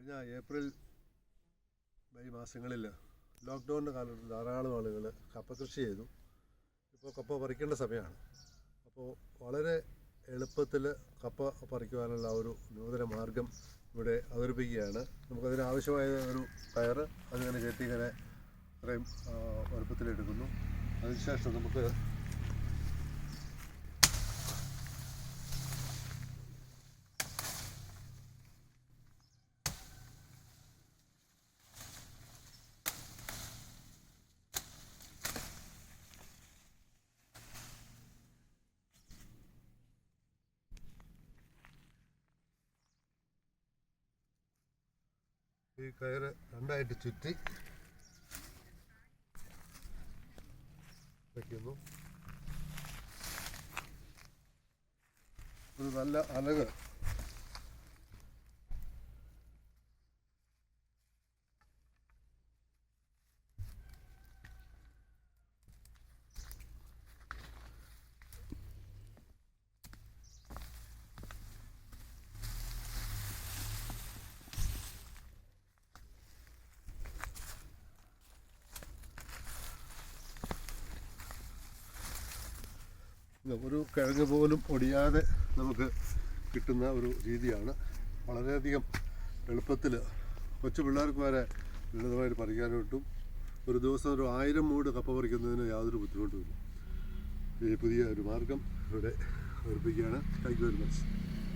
കഴിഞ്ഞ April May മാസങ്ങളിൽ ലോക്ക്ഡൗണിന്റെ കാലത്ത് ധാരാളം ആളുകൾ കപ്പ കൃഷി ചെയ്തു. ഇപ്പോൾ കപ്പ പറിക്കേണ്ട സമയമാണ് അപ്പോൾ വളരെ എളുപ്പത്തിൽ കപ്പ പറിക്കുവാനുള്ള ഒരു നൂതന മാർഗം ഇവിടെ അവതരിപ്പിക്കുകയാണ്. നമുക്കതിന് ആവശ്യമായ ഒരു കയറ് അതിങ്ങനെ കെട്ടി ഇങ്ങനെ ഇത്രയും എളുപ്പത്തിലെടുക്കുന്നു അതിനുശേഷം നമുക്ക് ഈ കയറ് രണ്ടായിട്ട് ചുറ്റി വയ്ക്കുന്നു ഒരു നല്ല അലക്. ഒരു കിഴങ്ങ് പോലും ഒടിയാതെ നമുക്ക് കിട്ടുന്ന ഒരു രീതിയാണ്. വളരെയധികം എളുപ്പത്തിൽ കൊച്ചു പിള്ളേർക്ക് വരെ ലളിതമായിട്ട് പറിക്കാൻ കിട്ടും ഒരു ദിവസം ഒരു ആയിരം മൂട് കപ്പ പറിക്കുന്നതിന് യാതൊരു ബുദ്ധിമുട്ടുമില്ല. ഈ പുതിയ ഒരു മാർഗം ഇവിടെ അവതരിപ്പിക്കുകയാണ് താങ്ക് യു വെരി മച്ച്